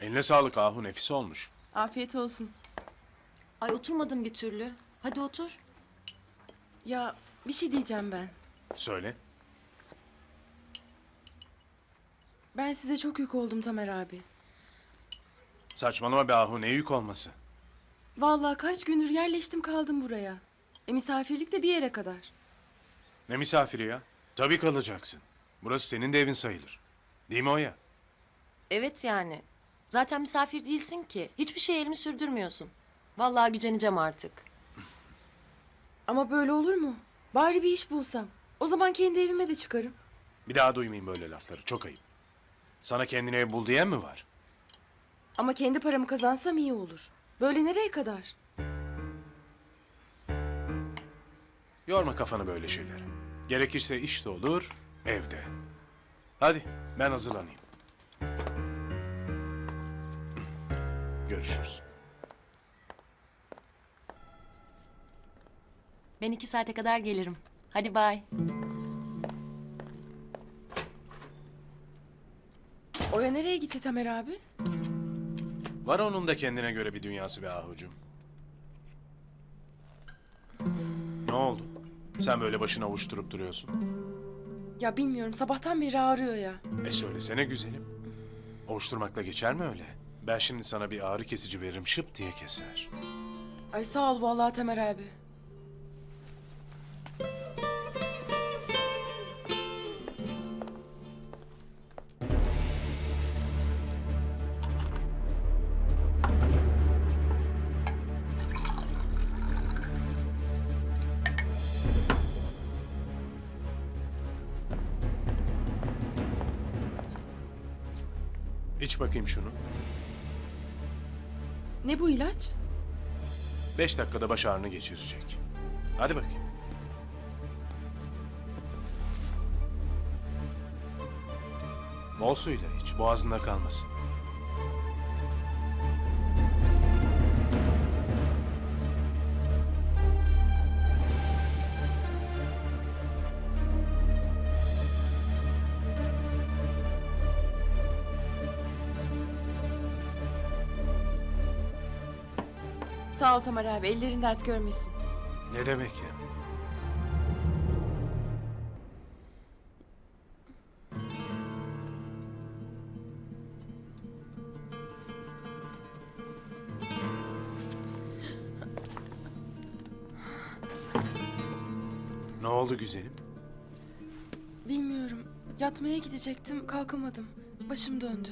Eline sağlık Ahu nefis olmuş. Afiyet olsun. Ay oturmadın bir türlü. Hadi otur. Ya bir şey diyeceğim ben. Söyle. Ben size çok yük oldum Tamer abi. Saçmalama be Ahu ne yük olması. Vallahi kaç gündür yerleştim kaldım buraya. E misafirlik de bir yere kadar. Ne misafiri ya? Tabii kalacaksın. Burası senin de evin sayılır. Değil mi Oya? Evet yani. Zaten misafir değilsin ki. Hiçbir şey elimi sürdürmüyorsun. Vallahi güceneceğim artık. Ama böyle olur mu? Bari bir iş bulsam. O zaman kendi evime de çıkarım. Bir daha duymayayım böyle lafları. Çok ayıp. Sana kendine ev bul diyen mi var? Ama kendi paramı kazansam iyi olur. Böyle nereye kadar? Yorma kafanı böyle şeylere. Gerekirse işte olur, evde. Hadi ben hazırlanayım. Görüşürüz. Ben iki saate kadar gelirim. Hadi bay. Oya nereye gitti Tamer abi? Var onun da kendine göre bir dünyası be Ahucum. Ne oldu? Sen böyle başını avuşturup duruyorsun. Ya bilmiyorum sabahtan beri ağrıyor ya. E söylesene güzelim. Ovuşturmakla geçer mi öyle? Ben şimdi sana bir ağrı kesici veririm şıp diye keser. Ay sağ ol vallahi Tamer abi. İç bakayım şunu. Ne bu ilaç? Beş dakikada baş ağrını geçirecek. Hadi bakayım. Bol suyla iç, boğazında kalmasın. Sağ ol Tamer abi ellerin dert görmesin. Ne demek ya? Ne oldu güzelim? Bilmiyorum. Yatmaya gidecektim kalkamadım. Başım döndü.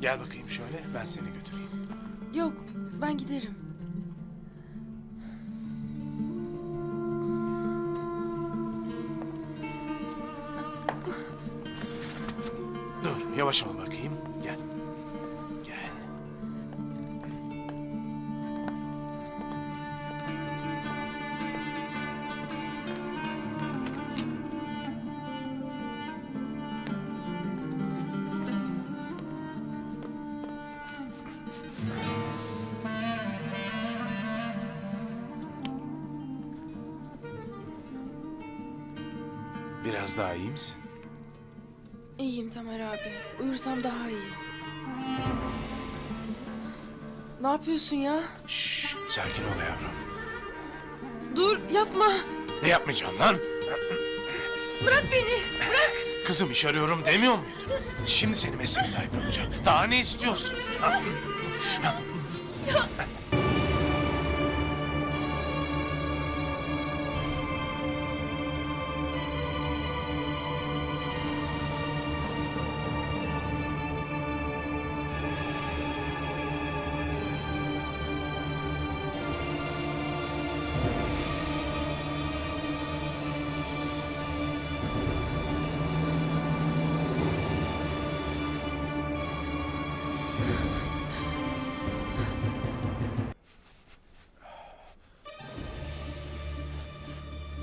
Gel bakayım şöyle, ben seni götüreyim. Yok ben giderim. Dur, yavaş ol bakayım. Biraz daha iyi misin? İyiyim Tamer abi. Uyursam daha iyi. Ne yapıyorsun ya? Şşş, sakin ol yavrum. Dur yapma. Ne yapmayacağım lan? Bırak beni. Kızım iş arıyorum demiyor muydun? Şimdi seni meslek sahibi yapacağım. Daha ne istiyorsun? Ha?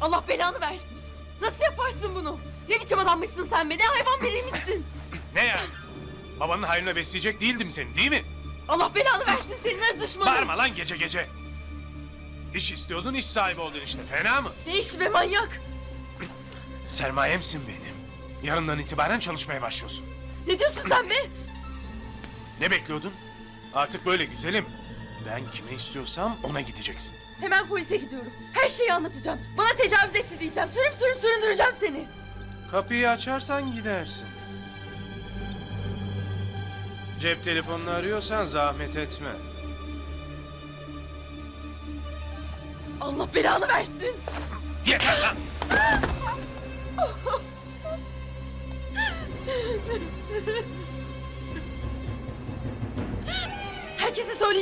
Allah belanı versin. Nasıl yaparsın bunu? Ne biçim adammışsın sen be? Ne hayvan biriymişsin? Ne yani? Babanın hayrına besleyecek değildim seni değil mi? Allah belanı versin senin hırs düşmanın. Bağırma lan gece gece. İş istiyordun iş sahibi oldun işte fena mı? Ne işi be manyak? Sermayemsin benim. Yarından itibaren çalışmaya başlıyorsun. Ne diyorsun sen be? Ne bekliyordun? Artık böyle güzelim. Ben kime istiyorsam ona gideceksin. Hemen polise gidiyorum. Her şeyi anlatacağım. Bana tecavüz etti diyeceğim. Sürüp sürüp süründüreceğim seni. Kapıyı açarsan gidersin. Cep telefonunu arıyorsan zahmet etme. Allah belanı versin. Yeter lan!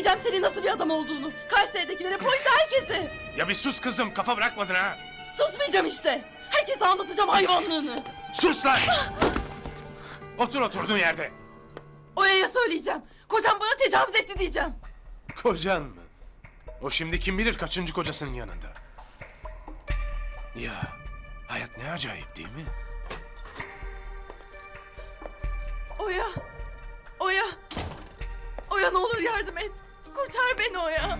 Söyleyeceğim senin nasıl bir adam olduğunu. Kayseri'dekilere, polise, herkese. Ya bir sus kızım kafa bırakmadın ha. Susmayacağım işte. Herkese anlatacağım hayvanlığını. Sus lan! Otur oturduğun yerde. Oya'ya söyleyeceğim. Kocam bana tecavüz etti diyeceğim. Kocan mı? O şimdi kim bilir kaçıncı kocasının yanında. Ya hayat ne acayip değil mi? Oya. Oya. Oya ne olur yardım et. Kurtar beni Oya.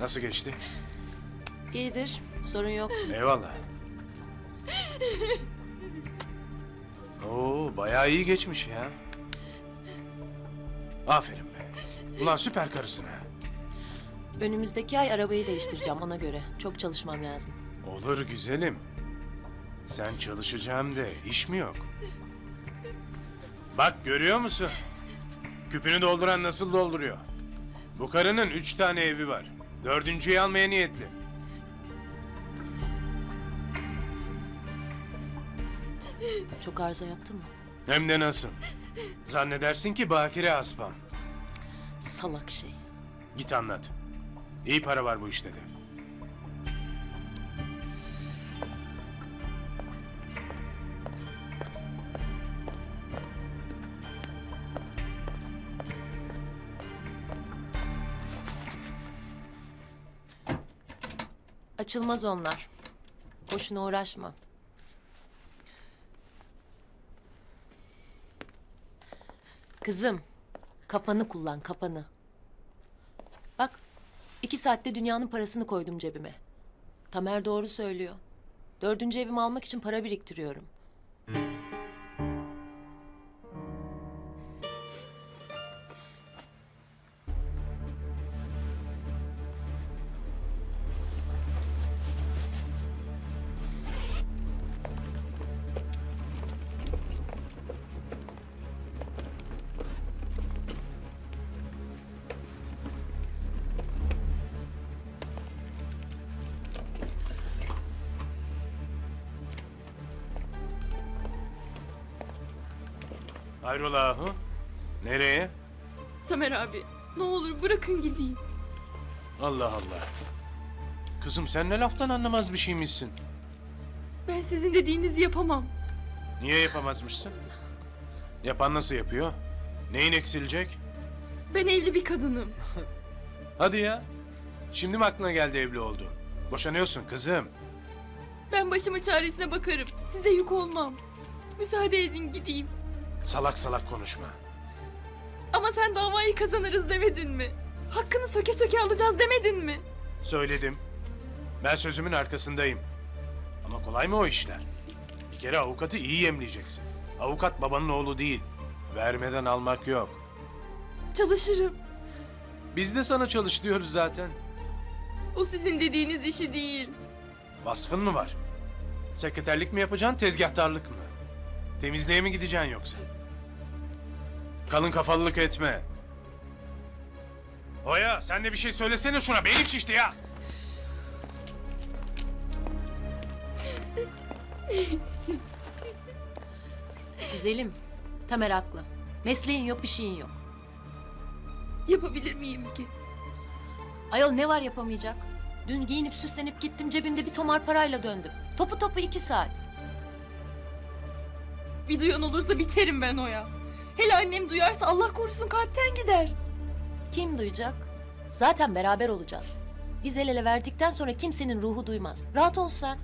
Nasıl geçti? İyidir. Sorun yok. Eyvallah. Oo bayağı iyi geçmiş ya. Aferin be. Ulan süper karısın ha. Önümüzdeki ay arabayı değiştireceğim ona göre. Çok çalışmam lazım. Olur güzelim. Sen çalışacağım de iş mi yok? Bak görüyor musun? Küpünü dolduran nasıl dolduruyor? Bu karının üç tane evi var. Dördüncüyü almaya niyetli. Çok arıza yaptı mı? Hem de nasıl? Zannedersin ki bakire aspam. Salak şey. Git anlat. İyi para var bu işte de. Açılmaz onlar. Boşuna uğraşma. Kızım, kafanı kullan, kafanı. Bak, iki saatte dünyanın parasını koydum cebime. Tamer doğru söylüyor. Dördüncü evimi almak için para biriktiriyorum. Hayrola hı? Nereye? Tamer abi ne olur bırakın gideyim. Allah Allah. Kızım sen ne laftan anlamaz bir şeymişsin. Ben sizin dediğinizi yapamam. Niye yapamazmışsın? Yapan nasıl yapıyor? Neyin eksilecek? Ben evli bir kadınım. Hadi ya. Şimdi mi aklına geldi evli oldu? Boşanıyorsun kızım. Ben başımın çaresine bakarım. Size yük olmam. Müsaade edin gideyim. Salak salak konuşma. Ama sen davayı kazanırız demedin mi? Hakkını söke söke alacağız demedin mi? Söyledim. Ben sözümün arkasındayım. Ama kolay mı o işler? Bir kere avukatı iyi yemleyeceksin. Avukat babanın oğlu değil. Vermeden almak yok. Çalışırım. Biz de sana çalış diyoruz zaten. O sizin dediğiniz işi değil. Vasfın mı var? Sekreterlik mi yapacaksın, tezgahtarlık mı? Temizliğe mi gideceksin yoksa? Kalın kafalılık etme. Oya sen de bir şey söylesene şuna, benim şişti ya. Güzelim, Tamer haklı. Mesleğin yok, bir şeyin yok. Yapabilir miyim ki? Ayol ne var yapamayacak? Dün giyinip süslenip gittim cebimde bir tomar parayla döndüm. Topu topu iki saat. Bir duyan olursa biterim ben Oya. Hele annem duyarsa Allah korusun kalpten gider. Kim duyacak? Zaten beraber olacağız. Biz el ele verdikten sonra kimsenin ruhu duymaz. Rahat ol sen.